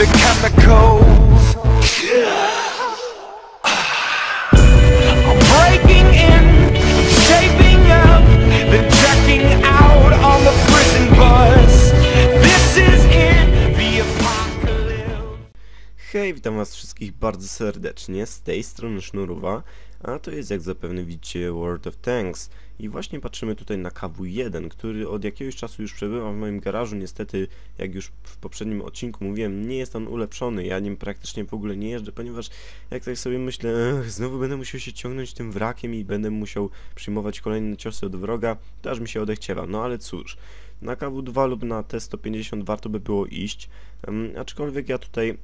the chemicals. Hej, witam was wszystkich bardzo serdecznie, z tej strony Sznurowa, a to jest jak zapewne widzicie World of Tanks i właśnie patrzymy tutaj na KW1, który od jakiegoś czasu już przebywa w moim garażu, niestety jak już w poprzednim odcinku mówiłem, nie jest on ulepszony, ja nim praktycznie w ogóle nie jeżdżę, ponieważ jak tak sobie myślę, "Ech, znowu będę musiał się ciągnąć tym wrakiem i będę musiał przyjmować kolejne ciosy od wroga, to aż mi się odechciewa, no ale cóż, na KW2 lub na T150 warto by było iść, em, aczkolwiek ja tutaj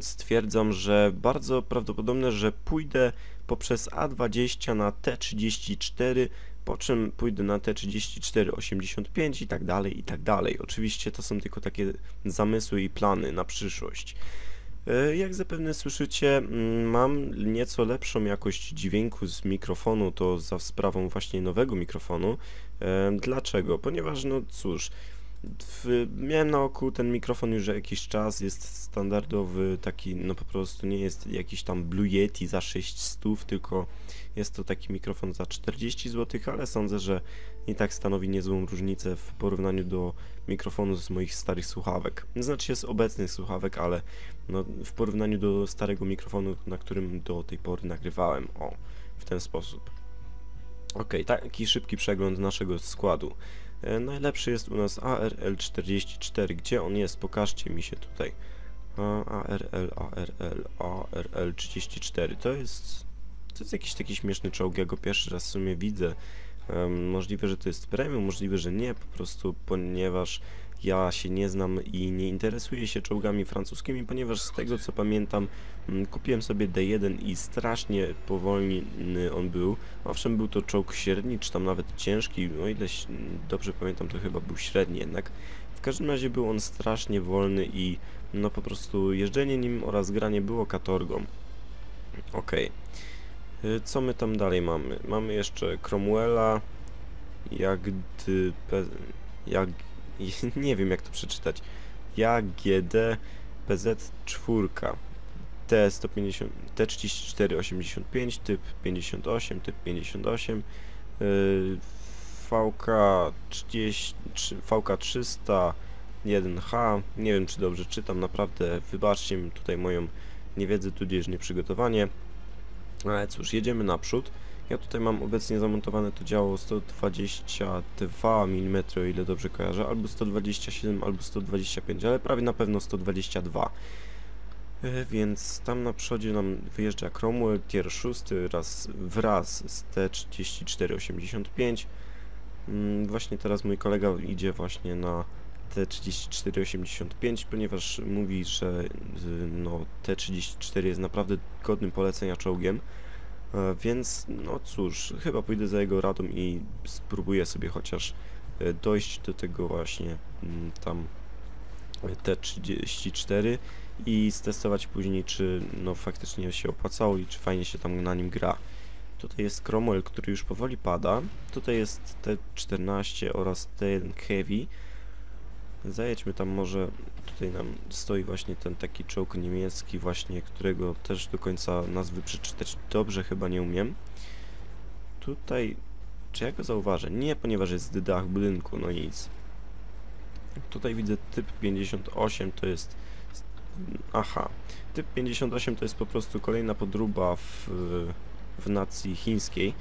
stwierdzam, że bardzo prawdopodobne, że pójdę poprzez A20 na T34, po czym pójdę na T3485 i tak dalej, i tak dalej. Oczywiście to są tylko takie zamysły i plany na przyszłość. E, Jak zapewne słyszycie, mm, mam nieco lepszą jakość dźwięku z mikrofonu, to za sprawą właśnie nowego mikrofonu. E, Dlaczego? Ponieważ, no cóż, miałem na oku ten mikrofon już jakiś czas, jest standardowy, taki, no po prostu nie jest jakiś tam Blue Yeti za 600, tylko jest to taki mikrofon za 40 zł, ale sądzę, że i tak stanowi niezłą różnicę w porównaniu do mikrofonu z moich starych słuchawek. Znaczy z obecnych słuchawek, ale no, w porównaniu do starego mikrofonu, na którym do tej pory nagrywałem, o, w ten sposób. Ok, taki szybki przegląd naszego składu. E, Najlepszy jest u nas ARL44. Gdzie on jest? Pokażcie mi się tutaj. ARL, ARL, ARL34. To jest... To jest jakiś taki śmieszny czołg. Ja go pierwszy raz w sumie widzę. Możliwe, że to jest premium, możliwe, że nie, po prostu ponieważ ja się nie znam i nie interesuję się czołgami francuskimi, ponieważ z tego co pamiętam mm, kupiłem sobie D1 i strasznie powolny on był. Owszem, był to czołg średni, czy tam nawet ciężki, o ile ś- dobrze pamiętam, to chyba był średni jednak. W każdym razie był on strasznie wolny i no po prostu jeżdżenie nim oraz granie było katorgą. Okej. Y, Co my tam dalej mamy? Mamy jeszcze Cromwella. Pe, jag, nie wiem jak to przeczytać. JGD PZ4 T150 T3485 typ 58 typ 58 yy, VK 30 trzy- VK 300 1H nie wiem czy dobrze czytam naprawdę wybaczcie mi tutaj moją niewiedzę tudzież nieprzygotowanie. Ale cóż jedziemy naprzód ja tutaj mam obecnie zamontowane to działo 122 mm, o ile dobrze kojarzę, albo 127, albo 125, ale prawie na pewno 122. E, Więc tam na przodzie nam wyjeżdża Cromwell tier 6 raz, wraz z T3485. Mm, Właśnie teraz mój kolega idzie właśnie na T3485, ponieważ mówi, że y, no, T34 jest naprawdę godnym polecenia czołgiem. E, Więc, no cóż, chyba pójdę za jego radą i spróbuję sobie chociaż e, dojść do tego właśnie mm, tam e, T34 i stestować później, czy no faktycznie się opłacało i czy fajnie się tam na nim gra. Tutaj jest Cromwell, który już powoli pada. Tutaj jest T14 oraz T1 Heavy. Zajedźmy tam może, tutaj nam stoi właśnie ten taki czołg niemiecki właśnie, którego też do końca nazwy przeczytać dobrze chyba nie umiem. Tutaj, czy ja go zauważę? Nie, ponieważ jest dach budynku, no nic. Tutaj widzę typ 58, to jest... Aha, typ 58 to jest po prostu kolejna podróba w, w nacji chińskiej.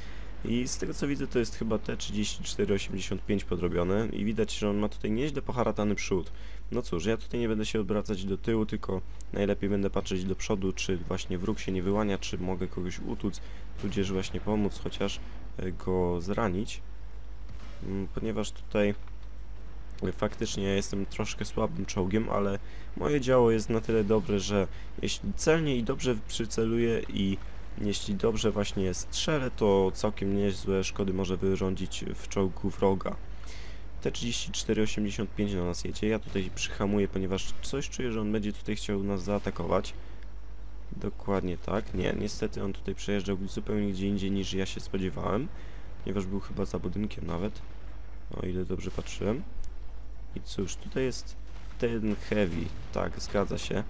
I z tego co widzę to jest chyba T3485 podrobione i widać, że on ma tutaj nieźle poharatany przód. No cóż, ja tutaj nie będę się odwracać do tyłu, tylko najlepiej będę patrzeć do przodu, czy właśnie wróg się nie wyłania, czy mogę kogoś utuc, tudzież właśnie pomóc, chociaż e, go zranić. Mm, Ponieważ tutaj e, faktycznie ja jestem troszkę słabym czołgiem, ale moje działo jest na tyle dobre, że jeśli celnie i dobrze przyceluję i jeśli dobrze właśnie strzelę, to całkiem niezłe szkody może wyrządzić w czołgu wroga. T3485 na nas jedzie, ja tutaj przyhamuję, ponieważ coś czuję, że on będzie tutaj chciał nas zaatakować. Dokładnie tak. Nie, niestety on tutaj przejeżdżał zupełnie gdzie indziej niż ja się spodziewałem, ponieważ był chyba za budynkiem nawet, o ile dobrze patrzyłem. I cóż, tutaj jest T1 Heavy, tak, zgadza się.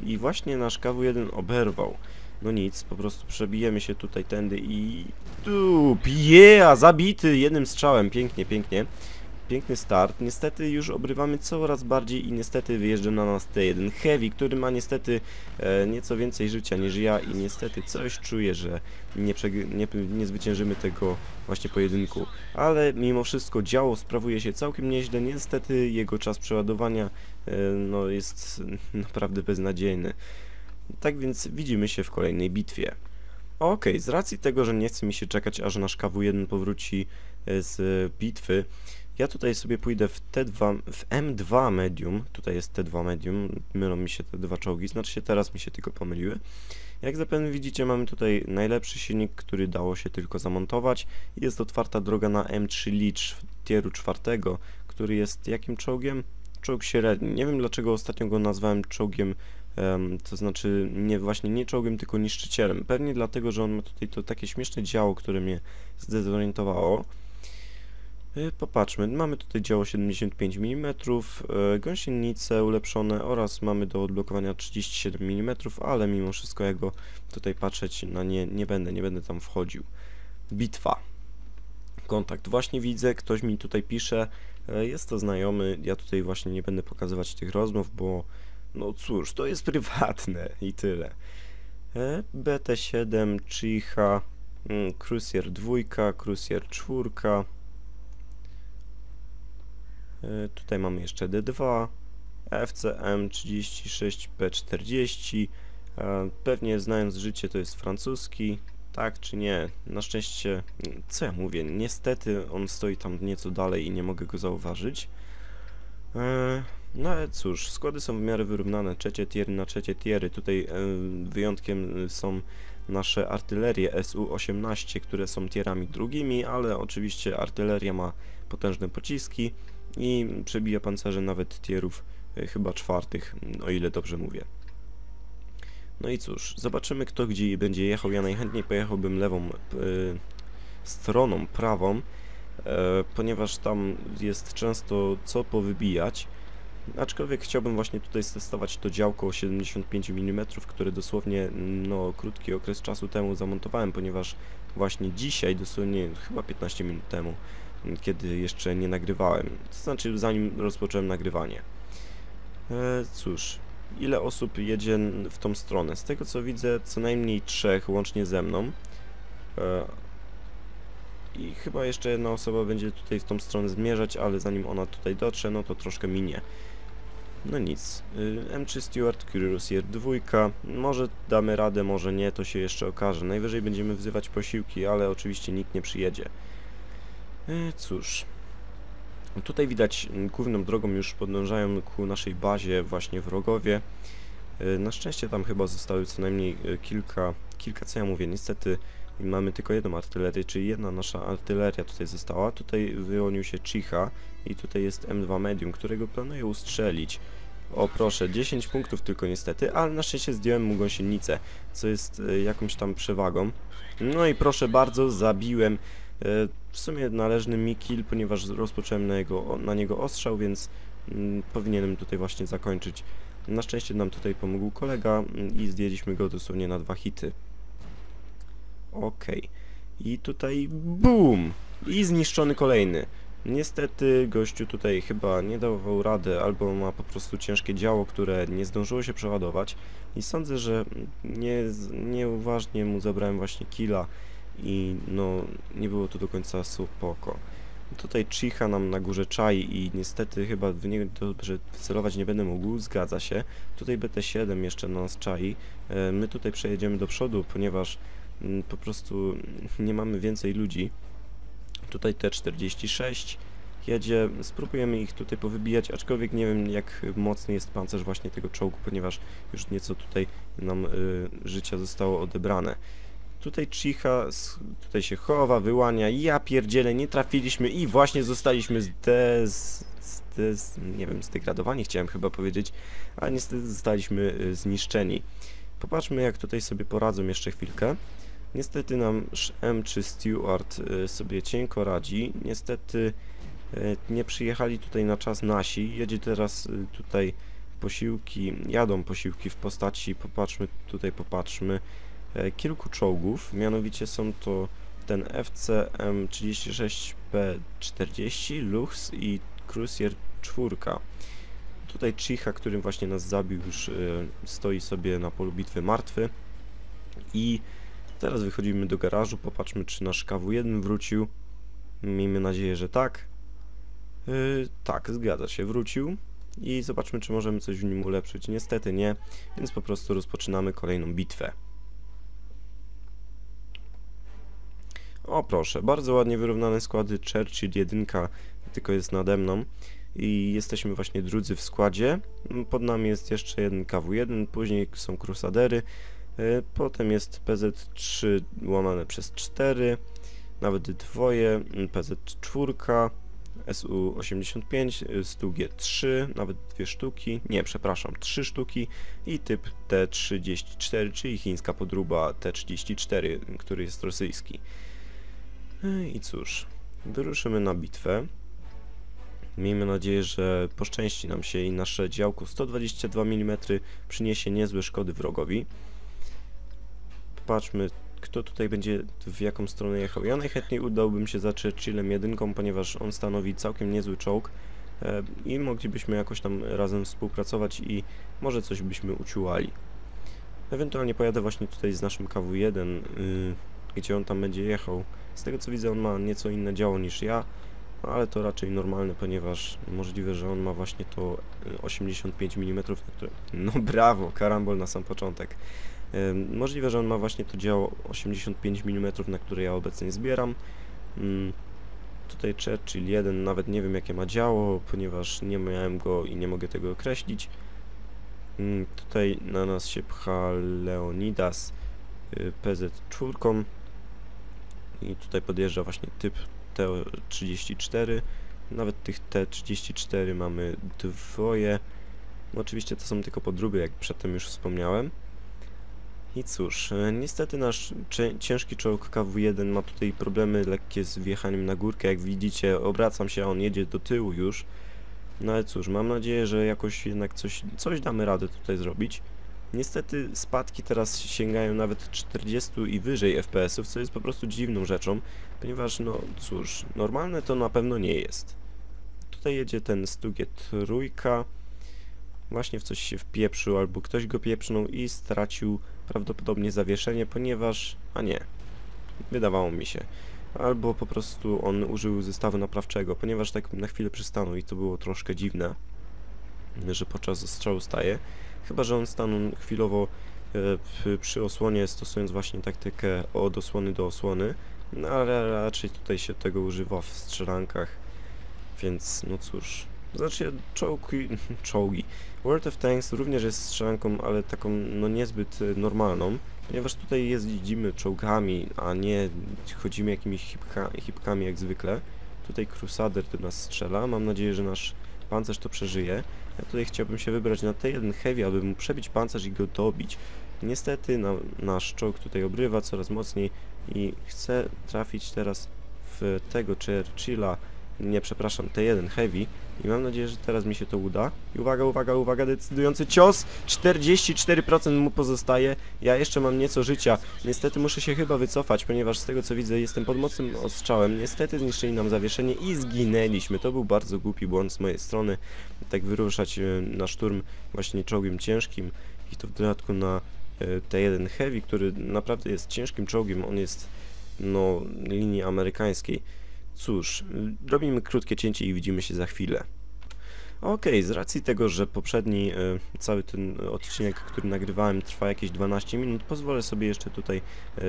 I właśnie nasz KW1 oberwał. No nic, po prostu przebijemy się tutaj tędy i... Tu, yeah, zabity jednym strzałem, pięknie, pięknie. Piękny start. Niestety już obrywamy coraz bardziej i niestety wyjeżdża na nas T1 Heavy, który ma niestety e, nieco więcej życia niż ja i niestety coś czuję, że nie, nie, nie zwyciężymy tego właśnie pojedynku. Ale mimo wszystko działo sprawuje się całkiem nieźle. Niestety jego czas przeładowania e, no, jest naprawdę beznadziejny. Tak więc widzimy się w kolejnej bitwie. Okej, z racji tego, że nie chce mi się czekać, aż nasz KW1 powróci e, z bitwy, ja tutaj sobie pójdę w T2, w M2 Medium, tutaj jest T2 Medium, mylą mi się te dwa czołgi, znaczy się teraz mi się tylko pomyliły. Jak zapewne widzicie, mamy tutaj najlepszy silnik, który dało się tylko zamontować. Jest otwarta droga na M3 Leach tieru czwartego, który jest jakim czołgiem? Czołg średni. Nie wiem dlaczego ostatnio go nazwałem czołgiem Em, to znaczy nie właśnie nie czołgiem, tylko niszczycielem. Pewnie dlatego, że on ma tutaj to takie śmieszne działo, które mnie zdezorientowało. Y, Popatrzmy, mamy tutaj działo 75 mm, gąsienice ulepszone oraz mamy do odblokowania 37 mm, ale mimo wszystko ja go tutaj patrzeć na nie nie będę, nie będę tam wchodził. Bitwa. Kontakt. Właśnie widzę, ktoś mi tutaj pisze, y, jest to znajomy, ja tutaj właśnie nie będę pokazywać tych rozmów, bo no cóż, to jest prywatne i tyle. E, BT7, Chicha, mm, Cruiser 2, Cruiser 4. E, tutaj mamy jeszcze D2, FCM 36P40. E, pewnie znając życie to jest francuski, tak czy nie? Na szczęście, mm, co ja mówię, niestety on stoi tam nieco dalej i nie mogę go zauważyć. E, no ale cóż, składy są w miarę wyrównane, trzecie tiery na trzecie tiery. Tutaj e, wyjątkiem są nasze artylerie SU-18, które są tierami drugimi, ale oczywiście artyleria ma potężne pociski i przebija pancerze nawet tierów e, chyba czwartych, o ile dobrze mówię. No i cóż, zobaczymy kto gdzie będzie jechał. Ja najchętniej pojechałbym lewą e, stroną, prawą, e, ponieważ tam jest często co powybijać. Aczkolwiek chciałbym właśnie tutaj stestować to działko o 75 mm, które dosłownie no krótki okres czasu temu zamontowałem, ponieważ właśnie dzisiaj, dosłownie chyba 15 minut temu, kiedy jeszcze nie nagrywałem, to znaczy zanim rozpocząłem nagrywanie. E, cóż, ile osób jedzie w tą stronę? Z tego co widzę, co najmniej trzech łącznie ze mną. E, I chyba jeszcze jedna osoba będzie tutaj w tą stronę zmierzać, ale zanim ona tutaj dotrze, no to troszkę minie. No nic. Y, M3 Stewart, Curiosier 2. Może damy radę, może nie, to się jeszcze okaże. Najwyżej będziemy wzywać posiłki, ale oczywiście nikt nie przyjedzie. E, cóż. Tutaj widać m, główną drogą już podążają ku naszej bazie właśnie wrogowie. E, Na szczęście tam chyba zostały co najmniej kilka, kilka co ja mówię, niestety mamy tylko jedną artylerię, czyli jedna nasza artyleria tutaj została. Tutaj wyłonił się Chicha i tutaj jest M2 Medium, którego planuję ustrzelić. O proszę, 10 punktów tylko niestety, ale na szczęście zdjąłem mu gąsienicę, co jest e, jakąś tam przewagą. No i proszę bardzo, zabiłem. E, w sumie należny mi kill, ponieważ rozpocząłem na, jego, na niego ostrzał, więc mm, powinienem tutaj właśnie zakończyć. Na szczęście nam tutaj pomógł kolega mm, i zdjęliśmy go dosłownie na dwa hity. Okej. I tutaj BOOM! I zniszczony kolejny. Niestety gościu tutaj chyba nie dawał rady, albo ma po prostu ciężkie działo, które nie zdążyło się przeładować. I sądzę, że nie, nieuważnie mu zabrałem właśnie killa i no nie było to do końca spoko. Tutaj Chicha nam na górze czai i niestety chyba w niego dobrze celować nie będę mógł, zgadza się. Tutaj BT7 jeszcze na nas czai. E, My tutaj przejedziemy do przodu, ponieważ po prostu nie mamy więcej ludzi. Tutaj T46 jedzie, spróbujemy ich tutaj powybijać, aczkolwiek nie wiem jak mocny jest pancerz właśnie tego czołgu, ponieważ już nieco tutaj nam y, życia zostało odebrane. Tutaj Chicha tutaj się chowa, wyłania, ja pierdzielę, nie trafiliśmy i właśnie zostaliśmy zdez... zdez... nie wiem, zdegradowani chciałem chyba powiedzieć, ale niestety zostaliśmy y, zniszczeni. Popatrzmy jak tutaj sobie poradzą jeszcze chwilkę. Niestety nam sz- M3 Stewart y, sobie cienko radzi. Niestety E, Nie przyjechali tutaj na czas nasi, jedzie teraz y, tutaj posiłki, jadą posiłki w postaci, popatrzmy, tutaj popatrzmy, e, kilku czołgów, mianowicie są to ten FCM36P40, Lux i Cruiser 4. Tutaj Chicha, który właśnie nas zabił, już e, stoi sobie na polu bitwy martwy. I teraz wychodzimy do garażu, popatrzmy czy nasz KW1 wrócił. Miejmy nadzieję, że tak. Yy, tak, zgadza się, wrócił. I zobaczmy, czy możemy coś w nim ulepszyć. Niestety nie, więc po prostu rozpoczynamy kolejną bitwę. O proszę, bardzo ładnie wyrównane składy. Churchill 1 tylko jest nade mną. I jesteśmy właśnie drudzy w składzie. Pod nami jest jeszcze jeden KW1, później są Crusadery. E, Potem jest PZ3 łamane przez 4, nawet dwoje, mm, PZ4, SU85, y, STU-G3, nawet dwie sztuki, nie, przepraszam, trzy sztuki i typ T34, czyli chińska podróba T34, który jest rosyjski. E, I cóż, wyruszymy na bitwę. Miejmy nadzieję, że poszczęści nam się i nasze działko 122 mm przyniesie niezłe szkody wrogowi. Popatrzmy, kto tutaj będzie w jaką stronę jechał. Ja najchętniej udałbym się za Churchillem jedynką, ponieważ on stanowi całkiem niezły czołg e, i moglibyśmy jakoś tam razem współpracować i może coś byśmy uciułali. Ewentualnie pojadę właśnie tutaj z naszym KW1, y, gdzie on tam będzie jechał. Z tego co widzę on ma nieco inne działo niż ja, ale to raczej normalne, ponieważ możliwe, że on ma właśnie to y, 85 mm, które... No brawo, karambol na sam początek. Możliwe, że on ma właśnie to działo 85 mm, na które ja obecnie zbieram. Ym, Tutaj Churchill 1 nawet nie wiem jakie ma działo, ponieważ nie miałem go i nie mogę tego określić. Ym, Tutaj na nas się pcha Leonidas y, PZ4 i tutaj podjeżdża właśnie typ T34. Nawet tych T34 mamy dwoje. No oczywiście to są tylko podróby, jak przedtem już wspomniałem. I cóż, e, niestety nasz ciężki czołg KW1 ma tutaj problemy lekkie z wjechaniem na górkę. Jak widzicie, obracam się, a on jedzie do tyłu już. No ale cóż, mam nadzieję, że jakoś jednak coś, coś damy radę tutaj zrobić. Niestety spadki teraz sięgają nawet 40 i wyżej FPS-ów, co jest po prostu dziwną rzeczą, ponieważ no cóż, normalne to na pewno nie jest. Tutaj jedzie ten Stugiet trójka, właśnie w coś się wpieprzył, albo ktoś go pieprznął i stracił prawdopodobnie zawieszenie, ponieważ... a nie, wydawało mi się. Albo po prostu on użył zestawu naprawczego, ponieważ tak na chwilę przystanął i to było troszkę dziwne, że podczas strzału staje. Chyba, że on stanął chwilowo e, przy, osłonie, stosując właśnie taktykę od osłony do osłony, no ale raczej tutaj się tego używa w strzelankach, więc no cóż. Znaczy czołgi, czołgi. World of Tanks również jest strzelanką, ale taką no niezbyt e, normalną, ponieważ tutaj jeździmy czołgami, a nie chodzimy jakimiś hipka, hipkami jak zwykle. Tutaj Crusader do nas strzela, mam nadzieję, że nasz pancerz to przeżyje. Ja tutaj chciałbym się wybrać na T1 Heavy, aby mu przebić pancerz i go dobić. Niestety na, nasz czołg tutaj obrywa coraz mocniej i chcę trafić teraz w tego Churchilla, nie przepraszam, T1 Heavy i mam nadzieję, że teraz mi się to uda. I uwaga, uwaga, uwaga, decydujący cios! 44% mu pozostaje, ja jeszcze mam nieco życia. Niestety muszę się chyba wycofać, ponieważ z tego co widzę jestem pod mocnym ostrzałem. Niestety zniszczyli nam zawieszenie i zginęliśmy. To był bardzo głupi błąd z mojej strony, tak wyruszać e, na szturm właśnie czołgiem ciężkim i to w dodatku na e, T1 Heavy, który naprawdę jest ciężkim czołgiem. On jest no linii amerykańskiej. Cóż, y, robimy krótkie cięcie i widzimy się za chwilę. Okej, z racji tego, że poprzedni, y, cały ten odcinek, który nagrywałem trwa jakieś 12 minut, pozwolę sobie jeszcze tutaj y,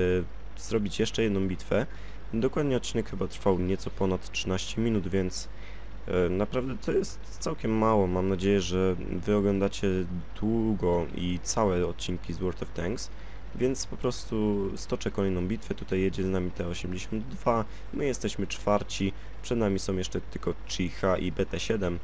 zrobić jeszcze jedną bitwę. Dokładnie odcinek chyba trwał nieco ponad 13 minut, więc naprawdę to jest całkiem mało. Mam nadzieję, że wy oglądacie długo i całe odcinki z World of Tanks. Więc po prostu stoczę kolejną bitwę, tutaj jedzie z nami T82, my jesteśmy czwarci, przed nami są jeszcze tylko Chicha i BT7.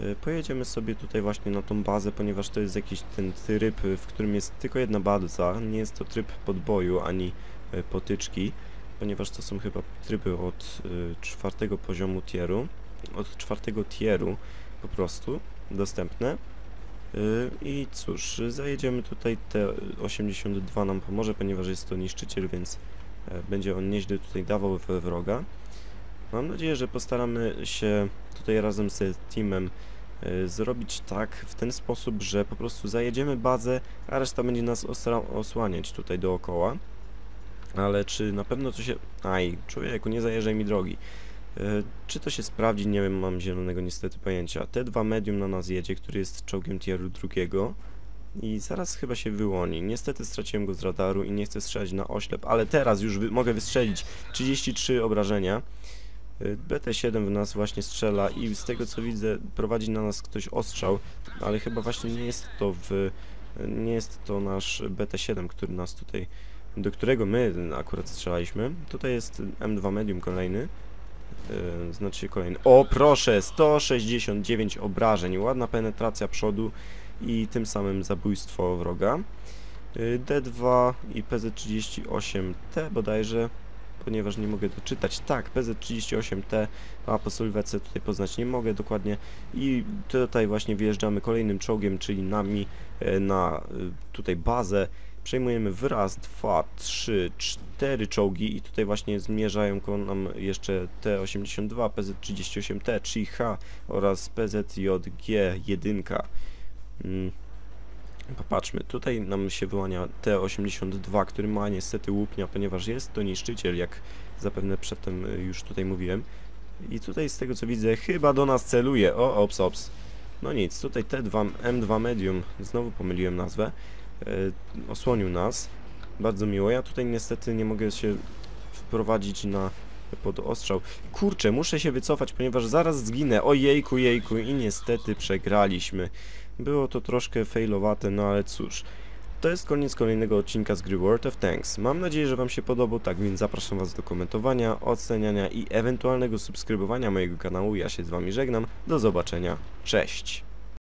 Y, Pojedziemy sobie tutaj właśnie na tą bazę, ponieważ to jest jakiś ten tryb, w którym jest tylko jedna baza, nie jest to tryb podboju ani y, potyczki, ponieważ to są chyba tryby od y, czwartego poziomu tieru. od czwartego tieru po prostu dostępne. Y, I cóż, zajedziemy tutaj, T82 nam pomoże, ponieważ jest to niszczyciel, więc e, będzie on nieźle tutaj dawał we wroga. Mam nadzieję, że postaramy się tutaj razem z teamem y, zrobić tak, w ten sposób, że po prostu zajedziemy bazę, a reszta będzie nas osłaniać tutaj dookoła. Ale czy na pewno to się... Aj, człowieku, nie zajeżdżaj mi drogi. E, Czy to się sprawdzi? Nie wiem, mam zielonego niestety pojęcia. T2 Medium na nas jedzie, który jest czołgiem tieru drugiego i zaraz chyba się wyłoni. Niestety straciłem go z radaru i nie chcę strzelać na oślep, ale teraz już wy mogę wystrzelić 33 obrażenia. E, BT7 w nas właśnie strzela i z tego co widzę prowadzi na nas ktoś ostrzał, ale chyba właśnie nie jest to w... nie jest to nasz BT7, który nas tutaj do którego my akurat strzelaliśmy. Tutaj jest M2 Medium kolejny. Yy, znaczy kolejny. O proszę, 169 obrażeń, ładna penetracja przodu i tym samym zabójstwo wroga. Yy, D2 i PZ38T bodajże, ponieważ nie mogę doczytać. Tak, PZ38T, a po sylwetce tutaj poznać nie mogę dokładnie. I tutaj właśnie wjeżdżamy kolejnym czołgiem, czyli nami e, na tutaj bazę. Przejmujemy wyraz, dwa, trzy, cztery czołgi i tutaj właśnie zmierzają nam jeszcze T-82, PZ-38T, 3H oraz PZJG-1. Mm. Popatrzmy, tutaj nam się wyłania T-82, który ma niestety łupnia, ponieważ jest to niszczyciel, jak zapewne przedtem y, już tutaj mówiłem. I tutaj z tego co widzę, chyba do nas celuje. O, ops, ops. No nic, tutaj T2, M2 Medium, znowu pomyliłem nazwę, osłonił nas. Bardzo miło. Ja tutaj niestety nie mogę się wprowadzić na pod ostrzał. Kurczę, muszę się wycofać, ponieważ zaraz zginę. O jejku, jejku i niestety przegraliśmy. Było to troszkę failowate, no ale cóż. To jest koniec kolejnego odcinka z gry World of Tanks. Mam nadzieję, że Wam się podobał, tak więc zapraszam Was do komentowania, oceniania i ewentualnego subskrybowania mojego kanału. Ja się z Wami żegnam. Do zobaczenia. Cześć!